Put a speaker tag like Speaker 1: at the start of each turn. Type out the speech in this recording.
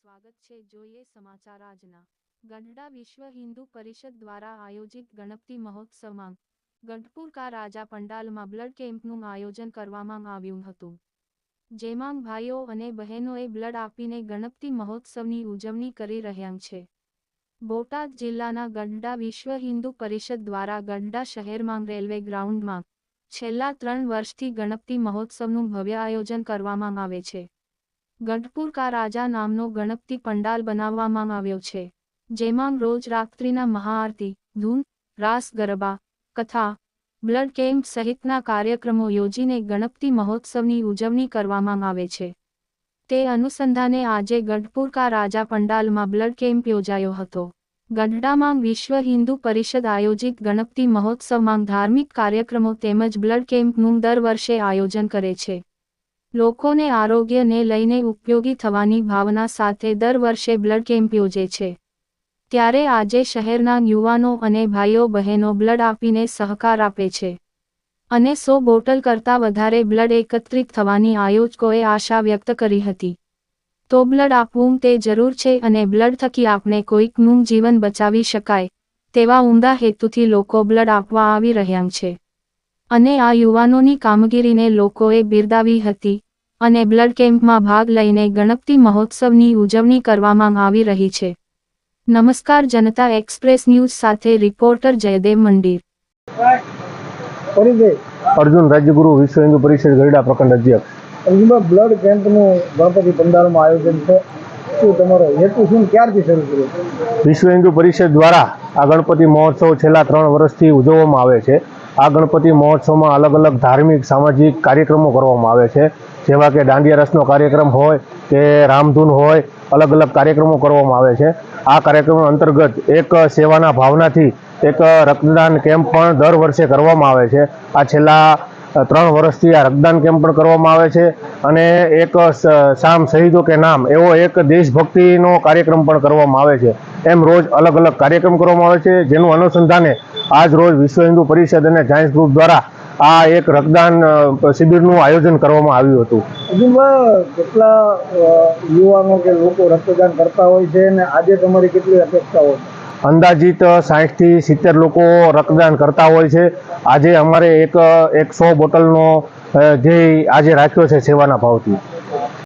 Speaker 1: સ્વાગત છે. જોઈએ સમાચાર આજના. ગઢડા વિશ્વ હિન્દુ પરિષદ દ્વારા આયોજિત ગણપતિ મહોત્સવમાં ગઢપુર કા રાજા પંડાલમાં બ્લડ કેમ્પનું આયોજન કરવામાં આવ્યું હતું. જેમાં ભાઈઓ અને બહેનોએ બ્લડ આપીને ગણપતિ મહોત્સવની ઉજવણી કરી રહ્યા છે. બોટાદ જિલ્લાના ગઢડા વિશ્વ હિન્દુ પરિષદ દ્વારા ગઢડા શહેરમાં રેલવે ગ્રાઉન્ડમાં છેલ્લા ત્રણ વર્ષથી ગણપતિ મહોત્સવનું ભવ્ય આયોજન કરવામાં આવે છે. ગઢપુર કા રાજા નામનો ગણપતિ પંડાલ બનાવવામાં આવ્યો છે, જેમાં રોજ રાત્રિના મહાઆરતી, ધૂન, રાસ, ગરબા, કથા, બ્લડ કેમ્પ સહિતના કાર્યક્રમો યોજીને ગણપતિ મહોત્સવની ઉજવણી કરવામાં આવે છે. તે અનુસંધાને આજે ગઢપુર કા રાજા પંડાલમાં બ્લડ કેમ્પ યોજાયો હતો. ગઢડામાં વિશ્વ હિન્દુ પરિષદ આયોજિત ગણપતિ મહોત્સવમાં ધાર્મિક કાર્યક્રમો તેમજ બ્લડ કેમ્પનું દર વર્ષે આયોજન કરે છે. લોકોને આરોગ્યને લઈને ઉપયોગી થવાની ભાવના સાથે દર વર્ષે બ્લડ કેમ્પ યોજે છે. ત્યારે આજે શહેરના યુવાનો અને ભાઈઓ બહેનો બ્લડ આપીને સહકાર આપે છે. અને સો બોટલ કરતાં વધારે બ્લડ એકત્રિત થવાની આયોજકોએ આશા વ્યક્ત કરી હતી. તો બ્લડ આપવું તે જરૂર છે અને બ્લડ થકી આપણે કોઈકનું જીવન બચાવી શકાય, તેવા ઊંડા હેતુથી લોકો બ્લડ આપવા આવી રહ્યા છે. અને આ યુવાનોની કામગીરીને લોકોએ બિરદાવી હતી અને બ્લડ કેમ્પમાં ભાગ લઈને ગણપતિ મહોત્સવની ઉજવણી કરવામાં આવી રહી છે. નમસ્કાર જનતા એક્સપ્રેસ ન્યૂઝ સાથે રિપોર્ટર જયદેવ મંદિર
Speaker 2: અર્જુન રાજ્યગુરુ વિશ્વ હિન્દુ પરિષદ ગરડા પ્રખંડ અધ્યક્ષ.
Speaker 3: અર્જુનભાઈ બ્લડ કેમ્પનું ગણપતિ પંડાલમાં આયોજન છે. શું તમારો હેતુ શું? ક્યારથી શરૂ કર્યો?
Speaker 2: વિશ્વ હિન્દુ પરિષદ દ્વારા આ ગણપતિ મહોત્સવ છેલ્લા ત્રણ વર્ષથી ઉજવવામાં આવે છે. આ ગણપતિ મહોત્સવમાં અલગ અલગ ધાર્મિક, સામાજિક કાર્યક્રમો કરવામાં આવે છે. જેવા કે દાંડિયા રસનો કાર્યક્રમ હોય કે રામધૂન હોય, અલગ અલગ કાર્યક્રમો કરવામાં આવે છે. આ કાર્યક્રમ અંતર્ગત એક સેવાના ભાવનાથી એક રક્તદાન કેમ્પ પણ દર વર્ષે કરવામાં આવે છે. આ છેલ્લા ત્રણ વર્ષથી આ રક્તદાન કેમ્પ પણ કરવામાં આવે છે અને એક સ- શામ શહીદો કે નામ એવો એક દેશભક્તિનો કાર્યક્રમ પણ કરવામાં આવે છે. એમ રોજ અલગ અલગ કાર્યક્રમ કરવામાં આવે છે, જેનું અનુસંધાને આજ રોજ વિશ્વ હિન્દુ પરિષદ અને જાયન્સ ગ્રુપ દ્વારા આ એક રક્તદાન શિબિરનું આયોજન કરવામાં આવ્યું હતું.
Speaker 3: કેટલા યુવાનો કે લોકો રક્તદાન કરતા હોય છે અને આજે તમારી કેટલી અપેક્ષાઓ છે?
Speaker 2: અંદાજિત સાહીઠથી સિત્તેર લોકો રક્તદાન કરતા હોય છે. આજે અમારે એક એકસો બોટલનો ધ્યેય આજે રાખ્યો છે સેવાના ભાવથી.